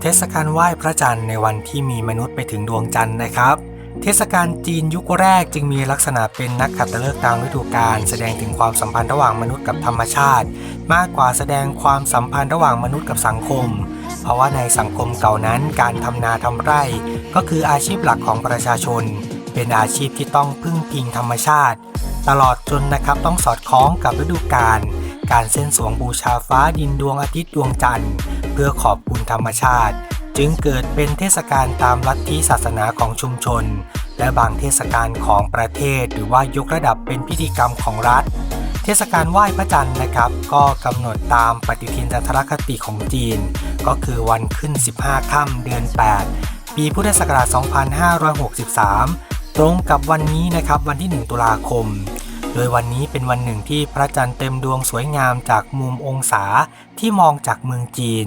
เทศกาลไหว้พระจันทร์ในวันที่มีมนุษย์ไปถึงดวงจันทร์นะครับ เทศกาลจีนยุคแรกจึงมีลักษณะเป็นนักขัตฤกษ์ตามฤดูกาลแสดงถึงความสัมพันธ์ระหว่างมนุษย์กับธรรมชาติ มากกว่าแสดงความสัมพันธ์ระหว่างมนุษย์กับสังคม เพราะว่าในสังคมเก่านั้นการทำนาทำไร่ ก็คืออาชีพหลักของประชาชน เป็นอาชีพที่ต้องพึ่งพิงธรรมชาติ ตลอดจนนะครับต้องสอดคล้องกับฤดูกาล การเส้นสวงบูชาฟ้าดินดวงอาทิตย์ดวงจันทร์ เพื่อขอบคุณธรรมชาติ จึงเกิดเป็นเทศกาลตามลัทธิศาสนาของชุมชน และบางเทศกาลของประเทศหรือว่ายกระดับเป็นพิธีกรรมของรัฐ เทศกาลไหว้พระจันทร์นะครับ ก็กำหนดตามปฏิทินจันทรคติของจีน ก็คือวันขึ้น 15 ค่ำเดือน 8 ปีพุทธศักราช 2563 ตรงกับวันนี้นะครับวันที่ 1 ตุลาคม โดยวันนี้เป็นวันหนึ่งที่พระจันทร์เต็มดวงสวยงามจากมุมองศาที่มองจากเมืองจีน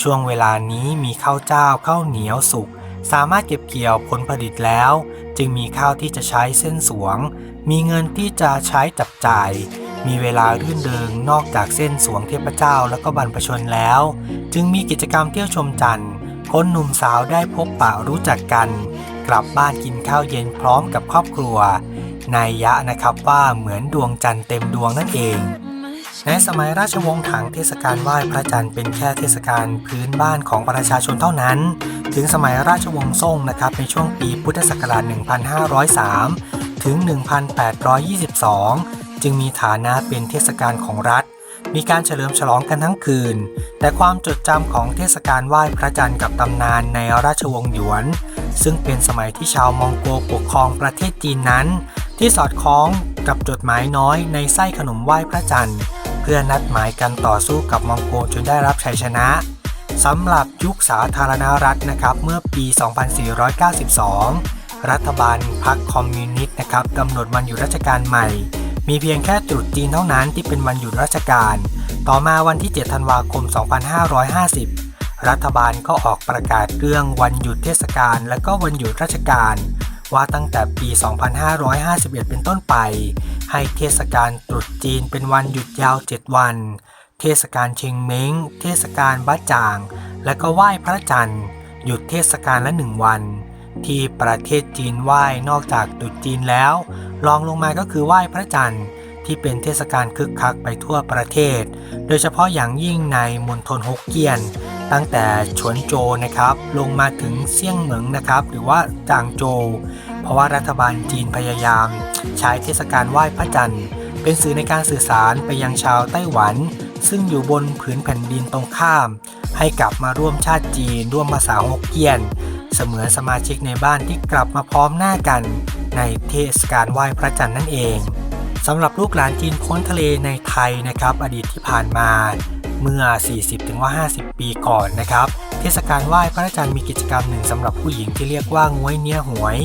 ช่วงเวลานี้มีข้าวเจ้าข้าวเหนียวสุกสามารถเก็บเกี่ยวผลผลิตแล้ว จึงมีข้าวที่จะใช้เส้นสวง มีเงินที่จะใช้จับจ่าย มีเวลารื่นเริงนอกจากเส้นสวงเทพเจ้าแล้วก็บรรพชนแล้ว จึงมีกิจกรรมเที่ยวชมจันทร์คนหนุ่มสาวได้พบปะรู้จักกัน กลับบ้านกินข้าวเย็นพร้อมกับครอบครัว นายยะนะครับว่าเหมือนดวงจันทร์เต็มดวงนั่นเองในสมัยราชวงศ์ถังเทศกาลไหว้พระจันทร์เป็นแค่เทศกาลพื้นบ้านของประชาชนเท่านั้น ถึงสมัยราชวงศ์ซ่งนะครับในช่วงปีพุทธศักราช 1503 ถึง 1822 จึงมีฐานะเป็นเทศกาลของรัฐ มีการเฉลิมฉลองกันทั้งคืน แต่ความจดจำของเทศกาลไหว้พระจันทร์กับตำนานในราชวงศ์หยวน ซึ่งเป็นสมัยที่ชาวมองโกปกครองประเทศจีนนั้น ที่สอดคล้องกับจดหมายน้อยในไส้ขนมไหว้พระจันทร์ เพื่อนัดหมายกันต่อสู้กับมองโกจนได้รับชัยชนะสำหรับยุคสาธารณรัฐนะครับเมื่อปี 2492 รัฐบาลพรรคคอมมิวนิสต์นะครับกำหนดวันหยุดราชการใหม่ มีเพียงแค่ตรุษจีนเท่านั้นที่เป็นวันหยุดราชการ ต่อมาวันที่ 7 ธันวาคม 2550 รัฐบาลก็ออกประกาศเรื่องวันหยุดเทศกาลและก็วันหยุดราชการ ว่าตั้งแต่ปี 2551 เป็นต้นไป ให้เทศกาลตรุษจีนเป็นวันหยุดยาว 7 วัน เทศกาลเชงเม้ง เทศกาลบ้าจ่าง และก็ไหว้พระจันทร์ หยุดเทศกาลละหนึ่งวัน ที่ประเทศจีนไหว้นอกจากตรุษจีนแล้วรองลงมาก็คือไหว้พระจันทร์ที่เป็นเทศกาลคึกคักไปทั่วประเทศ โดยเฉพาะอย่างยิ่งในมณฑลฮกเกี้ยน ตั้งแต่ฉวนโจนะครับลงมาถึงเซี่ยงเหมิงนะครับหรือว่าจางโจ เพราะว่ารัฐบาลจีนพยายาม ใช้เทศกาลไหว้พระจันทร์ เป็นสื่อในการสื่อสารไปยังชาวไต้หวัน ซึ่งอยู่บนผืนแผ่นดินตรงข้าม ให้กลับมาร่วมชาติจีน ร่วมภาษาฮกเกี้ยน เสมือนสมาชิกในบ้านที่กลับมาพร้อมหน้ากันในเทศกาลไหว้พระจันทร์นั่นเองสำหรับลูกหลานจีนพ้นทะเลในไทยนะครับ อดีตที่ผ่านมา เมื่อ 40-50 ปีก่อนนะครับ เทศกาลไหว้พระจันทร์มีกิจกรรมหนึ่งสำหรับผู้หญิงที่เรียกว่างวยเนียหวย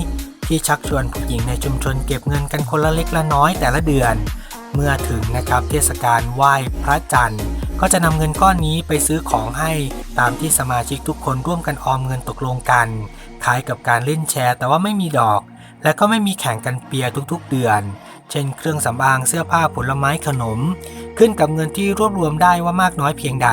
ที่ชักชวนผู้หญิงในชุมชนเก็บเงินกันคนละเล็กละน้อยแต่ละเดือน เมื่อถึงนะครับเทศกาลไหว้พระจันทร์ ก็จะนำเงินก้อนนี้ไปซื้อของให้ตามที่สมาชิกทุกคนร่วมกันออมเงินตกลงกันคล้ายกับการเล่นแชร์แต่ว่าไม่มีดอก และก็ไม่มีแข่งกันเปียร์ทุกๆเดือน เช่น เครื่องสำอางเสื้อผ้าผลไม้ขนม ขึ้นกับเงินที่รวบรวมได้ว่ามากน้อยเพียงใด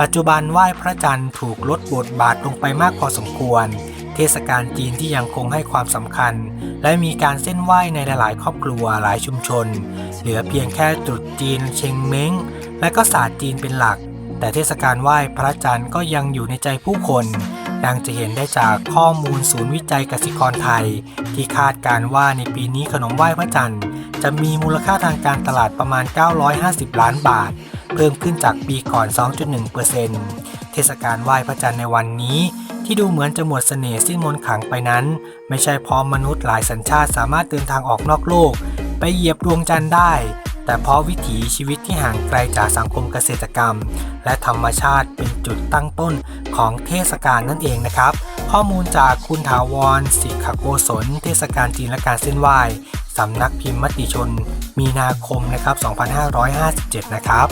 ปัจจุบันไหว้พระจันทร์ถูกลดบทบาทลงไปมากพอสมควร เทศกาลจีนที่ยังคงให้ความสำคัญ และมีการเส้นไหว้ในหลาย ๆ ครอบครัวหลายชุมชน เหลือเพียงแค่ตรุษจีนเชงเม้ง และก็ศาสตร์จีนเป็นหลัก แต่เทศกาลไหว้พระจันทร์ก็ยังอยู่ในใจผู้คนดังจะเห็นได้จากข้อมูลศูนย์วิจัยกสิกรไทย ที่คาดการว่าในปีนี้ขนมไหว้พระจันทร์ จะมีมูลค่าทางการตลาดประมาณ 950 ล้านบาท เพิ่มขึ้นจากปีก่อน 2.1%เทศกาลไหว้พระจันทร์ในวันนี้ ที่ดูเหมือนจะหมดเสน่ห์สิ้นมนต์ขลังไปนั้น ไม่ใช่เพราะมนุษย์หลายสัญชาติสามารถเดินทางออกนอกโลก ไปเหยียบดวงจันทร์ได้ แต่เพราะวิถีชีวิตที่ห่างไกลจากสังคมเกษตรกรรม และธรรมชาติเป็นจุดตั้งต้นของเทศกาลนั่นเองนะครับข้อมูลจากคุณถาวรสิกขโกศลเทศกาลจีนและการเส้นไหว้ สำนักพิมพ์มติชน มีนาคมนะครับ 2557 นะครับ